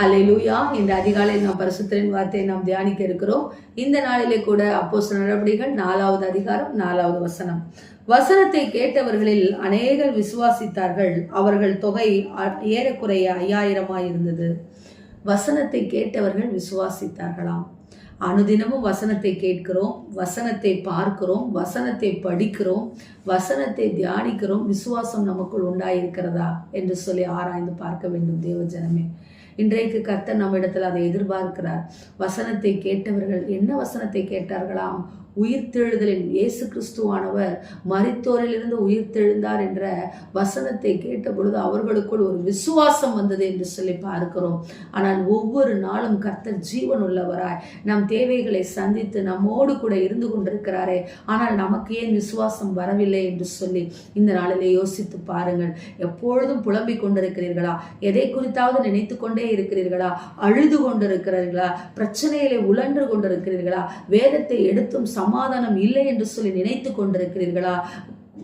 ஹalleluya இந்த அதிகாலையில் நாம் பரிசுத்தரின் வார்த்தையை நாம் தியானிக்க இருக்கிறோம். இந்த நாளிலே கூட அப்போஸ்தல நடவடிக்கைகள் நாலாவது அதிகாரம் நாலாவது வசனம். வசனத்தை கேட்டவர்களில் அநேகர் விசுவாசித்தார்கள். அவர்கள் தொகை அ- ஏறக்குறைய ஐயாயிரமாய் இருந்தது. வசனத்தை கேட்டவர்கள் விசுவாசித்தார்களாம். அனுதினமும் வசனத்தை கேட்கிறோம் வசனத்தை பார்க்கிறோம் வசனத்தை படிக்கிறோம் வசனத்தை தியானிக்கிறோம். விசுவாசம் நமக்குள் உண்டாயிருக்கிறதா என்று சொல்லி ஆராய்ந்து பார்க்க வேண்டும் தேவஜனமே இன்றைக்கு கர்த்தர் நம்மிடத்தில் அதை எதிர்பார்க்கிறார். வசனத்தை கேட்டவர்கள் என்ன வசனத்தை கேட்டார்களாம்? உயிர்த்தெழுதலின் இயேசு கிறிஸ்துவானவர் மரித்தோரிலிருந்து உயிர்த்தெழுந்தார் என்ற வசனத்தை கேட்ட பொழுது அவர்களுக்குள் ஒரு விசுவாசம் வந்தது என்று சொல்லி பார்க்கிறோம். ஆனால் ஒவ்வொரு நாளும் கர்த்தர் ஜீவன் உள்ளவராய் நம் தேவைகளை சந்தித்து நம்மோடு கூட இருந்து கொண்டிருக்கிறாரே. ஆனால் நமக்கு ஏன் விசுவாசம் வரவில்லை என்று சொல்லி இந்த நாளிலே யோசித்து பாருங்கள். எப்பொழுதும் புலம்பிக் கொண்டிருக்கிறீர்களா? எதை குறித்தாவது நினைத்து கொண்டே இருக்கிறீர்களா? அழுது கொண்டிருக்கிறீர்களா? பிரச்சனையிலே உழன்று கொண்டிருக்கிறீர்களா? வேதத்தை எடுத்தும் சமாதானம் இல்லை என்று சொல்லி நினைத்து கொண்டிருக்கிறீர்களா?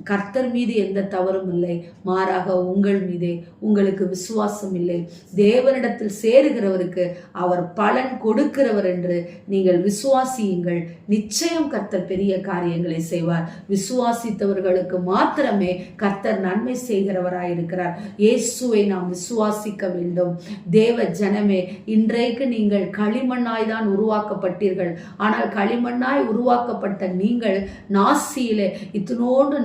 கர்த்தர் மீது எந்த தவறும் இல்லை. மாறாக உங்கள் மீதே உங்களுக்கு விசுவாசம் இல்லை. தேவனிடத்தில் சேருகிறவருக்கு அவர் பலன் கொடுக்கிறவர் என்று நீங்கள் விசுவாசியுங்கள். நிச்சயம் கர்த்தர் பெரிய காரியங்களை செய்வார். விசுவாசித்தவர்களுக்கு மாத்திரமே கர்த்தர் நன்மை செய்கிறவராய் இருக்கிறார் இயேசுவை நாம் விசுவாசிக்க வேண்டும். தேவ ஜனமே இன்றைக்கு நீங்கள் களிமண்ணாய் தான் உருவாக்கப்பட்டீர்கள். ஆனால் களிமண்ணாய் உருவாக்கப்பட்ட நீங்கள் நாசியிலே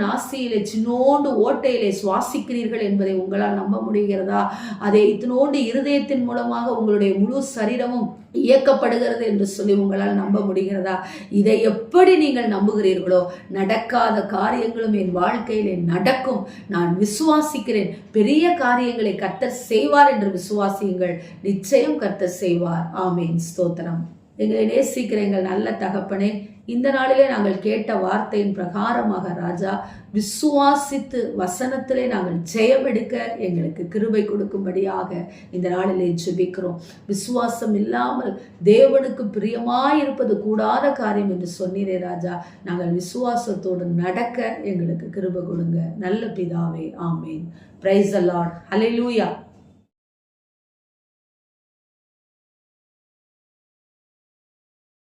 நாசி ஆசையிலே சின்னோண்டு ஓட்டையிலே சுவாசிக்கிறீர்கள் என்பதை உங்களால் நம்ப முடிகிறதா? அதை இத்தினோண்டு இருதயத்தின் மூலமாக உங்களுடைய முழு சரீரமும் இயக்கப்படுகிறது என்று சொல்லி உங்களால் நம்ப முடிகிறதா? இதை எப்படி நீங்கள் நம்புகிறீர்களோ நடக்காத காரியங்களும் என் வாழ்க்கையிலே நடக்கும். நான் விசுவாசிக்கிறேன். பெரிய காரியங்களை கர்த்தர் செய்வார் என்று விசுவாசியுங்கள். நிச்சயம் கர்த்தர் செய்வார். ஆமேன். ஸ்தோத்திரம். எங்களை நேசிக்கிற எங்கள் நல்ல தகப்பனே இந்த நாளிலே நாங்கள் கேட்ட வார்த்தையின் பிரகாரமாக ராஜா விசுவாசித்து வசனத்திலே நாங்கள் ஜெயமெடுக்க எங்களுக்கு கிருபை கொடுக்கும்படியாக இந்த நாளிலே ஜெபிக்கிறோம். விசுவாசம் இல்லாமல் தேவனுக்கு பிரியமாயிருப்பது கூடாத காரியம் என்று சொன்னீரே ராஜா. நாங்கள் விசுவாசத்தோடு நடக்க எங்களுக்கு கிருபை கொடுங்க. நல்ல பிதாவே ஆமேன். பிரைஸ் லார்ட் லூயா